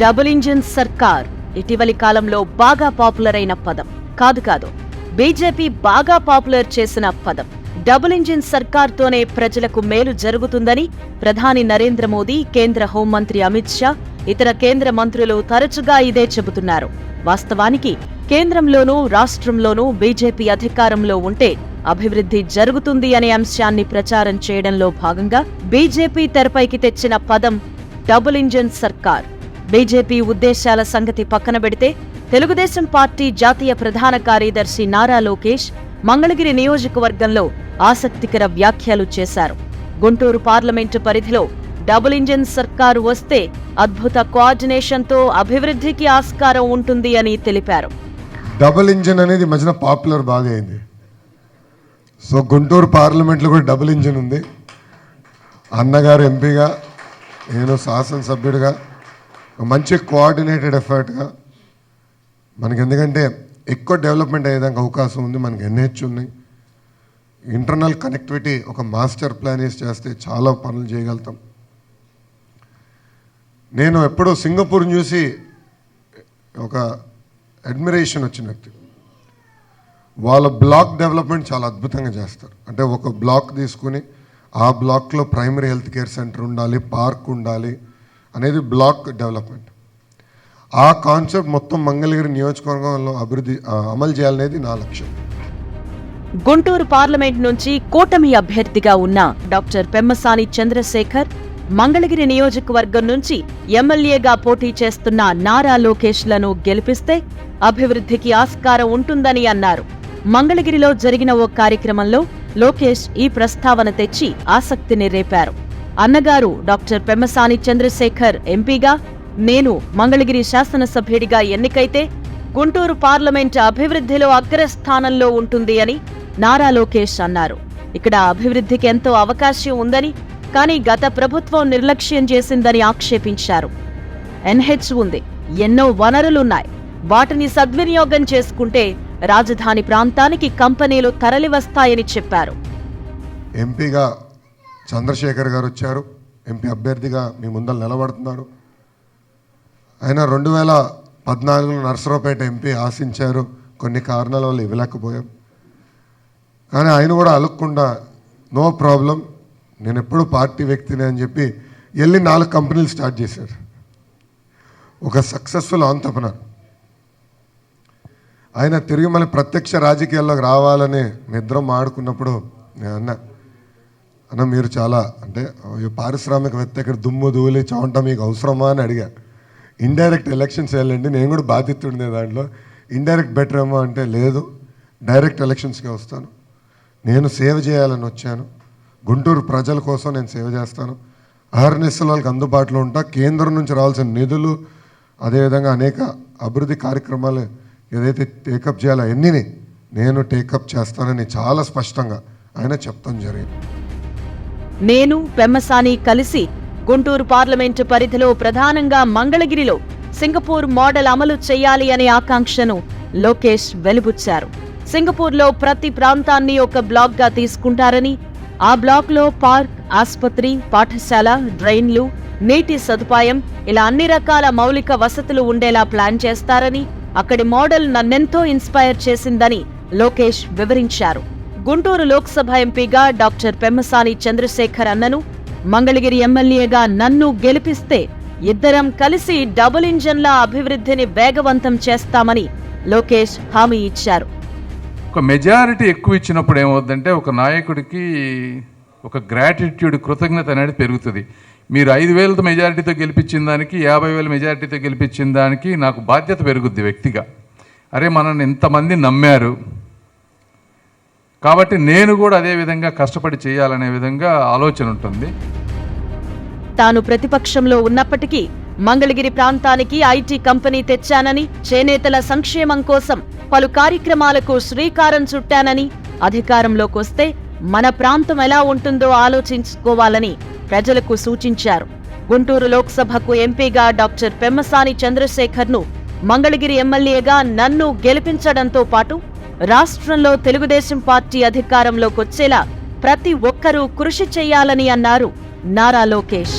Double engine సర్కార్ ఇటీవలి కాలంలో బాగా పాపులర్ అయిన పదం. కాదు కాదు బీజేపీ బాగా పాపులర్ చేసిన పదం. డబుల్ ఇంజిన్ సర్కార్తోనే ప్రజలకు మేలు జరుగుతుందని ప్రధాని నరేంద్ర మోదీ కేంద్ర హోంమంత్రి అమిత్ షా ఇతర కేంద్ర మంత్రులు తరచుగా ఇదే చెబుతున్నారు. వాస్తవానికి కేంద్రంలోనూ రాష్ట్రంలోనూ బీజేపీ అధికారంలో ఉంటే అభివృద్ధి జరుగుతుంది అనే అంశాన్ని ప్రచారం చేయడంలో భాగంగా బీజేపీ తెరపైకి తెచ్చిన పదం డబుల్ ఇంజిన్ సర్కార్. బీజేపీ ఉద్దేశాల సంగతి పక్కన పెడితే తెలుగుదేశం పార్టీ జాతీయ ప్రధాన కార్యదర్శి నారా లోకేష్ మంగళగిరి నియోజకవర్గంలో ఆసక్తికర వ్యాఖ్యలు చేశారు. గుంటూరు పార్లమెంటు పరిధిలో డబుల్ ఇంజిన్ సర్కారు వస్తే అద్భుత కోఆర్డినేషన్తో అభివృద్ధికి ఆస్కారం ఉంటుంది అని తెలిపారు. డబుల్ ఇంజిన్ అనేది మధ్యన పాపులర్ బాగా అయింది. సో గుంటూరు పార్లమెంట్లో కూడా డబుల్ ఇంజిన్ ఉంది. అన్నగారు ఎంపీగా నేను శాసనసభ్యుడిగా మంచి కోఆర్డినేటెడ్ ఎఫర్ట్గా మనకి ఎందుకంటే ఎక్కువ డెవలప్మెంట్ అయ్యేదానికి అవకాశం ఉంది మనకి ఎన్హెచ్ ఉన్నాయి. ఇంటర్నల్ కనెక్టివిటీ ఒక మాస్టర్ ప్లాన్ వేసి చేస్తే చాలా పనులు చేయగలుగుతాం. నేను ఎప్పుడో సింగపూర్ని చూసి ఒక అడ్మిరేషన్ వచ్చిన వ్యక్తి. వాళ్ళ బ్లాక్ డెవలప్మెంట్ చాలా అద్భుతంగా చేస్తారు. అంటే ఒక బ్లాక్ తీసుకుని ఆ బ్లాక్లో ప్రైమరీ హెల్త్ కేర్ సెంటర్ ఉండాలి పార్క్ ఉండాలి అనేది బ్లాక్ డెవలప్మెంట్. ఆ కాన్సెప్ట్ మొత్తం మంగళగిరి నియోజకవర్గంలో అభివృద్ధి అమలు చేయాలనేది నా లక్ష్యం. గుంటూరు పార్లమెంట్ నుంచి కూటమి అభ్యర్థిగా ఉన్న డాక్టర్ పెమ్మసాని చంద్రశేఖర్ మంగళగిరి నియోజకవర్గం నుంచి ఎమ్మెల్యేగా పోటీ చేస్తున్న నారా లోకేష్లను గెలిపిస్తే అభివృద్ధికి ఆస్కారం ఉంటుందని అన్నారు. మంగళగిరిలో జరిగిన ఓ కార్యక్రమంలో లోకేష్ ఈ ప్రస్తావన తెచ్చి ఆసక్తిని రేపారు. అన్నగారు డాక్టర్ పెమ్మసాని చంద్రశేఖర్ ఎంపీగా నేను మంగళగిరి శాసనసభ్యుడిగా ఎన్నికైతే గుంటూరు పార్లమెంట్ అభివృద్ధిలో అగ్రస్థానంలో ఉంటుంది అని నారా లోకేష్ అన్నారు. ఇక్కడ అభివృద్ధికి ఎంతో అవకాశం ఉందని కానీ గత ప్రభుత్వం నిర్లక్ష్యం చేసిందని ఆక్షేపించారు. ఎన్హెచ్ ఉంది. ఎన్నో వనరులున్నాయి. వాటిని సద్వినియోగం చేసుకుంటే రాజధాని ప్రాంతానికి కంపెనీలు తరలివస్తాయని చెప్పారు. ఎంపీగా చంద్రశేఖర్ గారు వచ్చారు. ఎంపీ అభ్యర్థిగా మీ ముందర నిలబడుతున్నారు. ఆయన రెండు వేల పద్నాలుగులో నర్సరావుపేట ఎంపీ ఆశించారు. కొన్ని కారణాల వల్ల ఇవ్వలేకపోయాం. కానీ ఆయన కూడా అలగకుండా నో ప్రాబ్లం నేను ఎప్పుడు పార్టీ వ్యక్తిని అని చెప్పి వెళ్ళి నాలుగు కంపెనీలు స్టార్ట్ చేశారు. ఒక సక్సెస్ఫుల్ ఆంతపనర్. ఆయన తిరిగి మళ్ళీ ప్రత్యక్ష రాజకీయాల్లోకి రావాలని మిద్రం ఆడుకున్నప్పుడు నేను అన్నా అన్న మీరు చాలా అంటే పారిశ్రామికవేత్త ఇక్కడ దుమ్ము ధూళి చవంట మీకు అవసరమా అని అడిగా. ఇండైరెక్ట్ ఎలక్షన్స్ వెళ్ళండి నేను కూడా బాధితుండే దాంట్లో. ఇండైరెక్ట్ బెటర్ ఏమో అంటే లేదు డైరెక్ట్ ఎలక్షన్స్కే వస్తాను. నేను సేవ చేయాలని వచ్చాను. గుంటూరు ప్రజల కోసం నేను సేవ చేస్తాను. అహర్నిశలు వాళ్ళకి అందుబాటులో ఉంటా. కేంద్రం నుంచి రావాల్సిన నిధులు అదేవిధంగా అనేక అభివృద్ధి కార్యక్రమాలు ఏదైతే టేకప్ చేయాలో అన్నీ నేను టేకప్ చేస్తానని చాలా స్పష్టంగా ఆయన చెప్తాం జరిగింది. నేను పెమ్మసాని కలిసి గుంటూరు పార్లమెంటు పరిధిలో ప్రధానంగా మంగళగిరిలో సింగపూర్ మోడల్ అమలు చేయాలి అనే ఆకాంక్షను లోకేష్ వెలుబుచ్చారు. సింగపూర్లో ప్రతి ప్రాంతాన్ని ఒక బ్లాక్గా తీసుకుంటారని ఆ బ్లాక్లో పార్క్ ఆసుపత్రి పాఠశాల డ్రైన్లు నీటి సదుపాయం ఇలా అన్ని రకాల మౌలిక వసతులు ఉండేలా ప్లాన్ చేస్తారని అక్కడి మోడల్ నన్నెంతో ఇన్స్పైర్ చేసిందని లోకేష్ వివరించారు. గుంటూరు లోక్సభ ఎంపీగా డాక్టర్ పెమ్మసాని చంద్రశేఖర్ అన్నను మంగళగిరి ఎమ్మెల్యేగా నన్ను గెలిపిస్తే ఇద్దరం కలిసి డబుల్ ఇంజన్ల అభివృద్ధిని వేగవంతం చేస్తామని లోకేష్ హామీ ఇచ్చారు. ఒక మెజారిటీ ఎక్కువ ఇచ్చినప్పుడు ఏమవుద్దంటే ఒక నాయకుడికి ఒక గ్రాటిట్యూడ్ కృతజ్ఞత అనేది పెరుగుతుంది. మీరు ఐదు వేలతో మెజారిటీతో గెలిపించిన దానికి యాభై వేల మెజారిటీతో గెలిపించిన దానికి నాకు బాధ్యత పెరుగుద్ది వ్యక్తిగా. అరే మనల్ని ఇంతమంది నమ్మారు. కాబట్టి నేను కూడా అదే విధంగా కష్టపడి చేయాలనే విధంగా ఆలోచన ఉంటుంది. తాను ప్రతిపక్షంలో ఉన్నప్పటికీ మంగళగిరి ప్రాంతానికి ఐటీ కంపెనీ తెచ్చానని చేనేతల సంక్షేమం కోసం పలు కార్యక్రమాలకు శ్రీకారం చుట్టానని అధికారంలోకొస్తే మన ప్రాంతం ఎలా ఉంటుందో ఆలోచించుకోవాలని ప్రజలకు సూచించారు. గుంటూరు లోక్సభకు ఎంపీగా డాక్టర్ పెమ్మసాని చంద్రశేఖర్ను మంగళగిరి ఎమ్మెల్యేగా నన్ను గెలిపించడంతో పాటు రాష్ట్రంలో తెలుగుదేశం పార్టీ అధికారంలోకొచ్చేలా ప్రతి ఒక్కరూ కృషి చేయాలని అన్నారు నారా లోకేష్.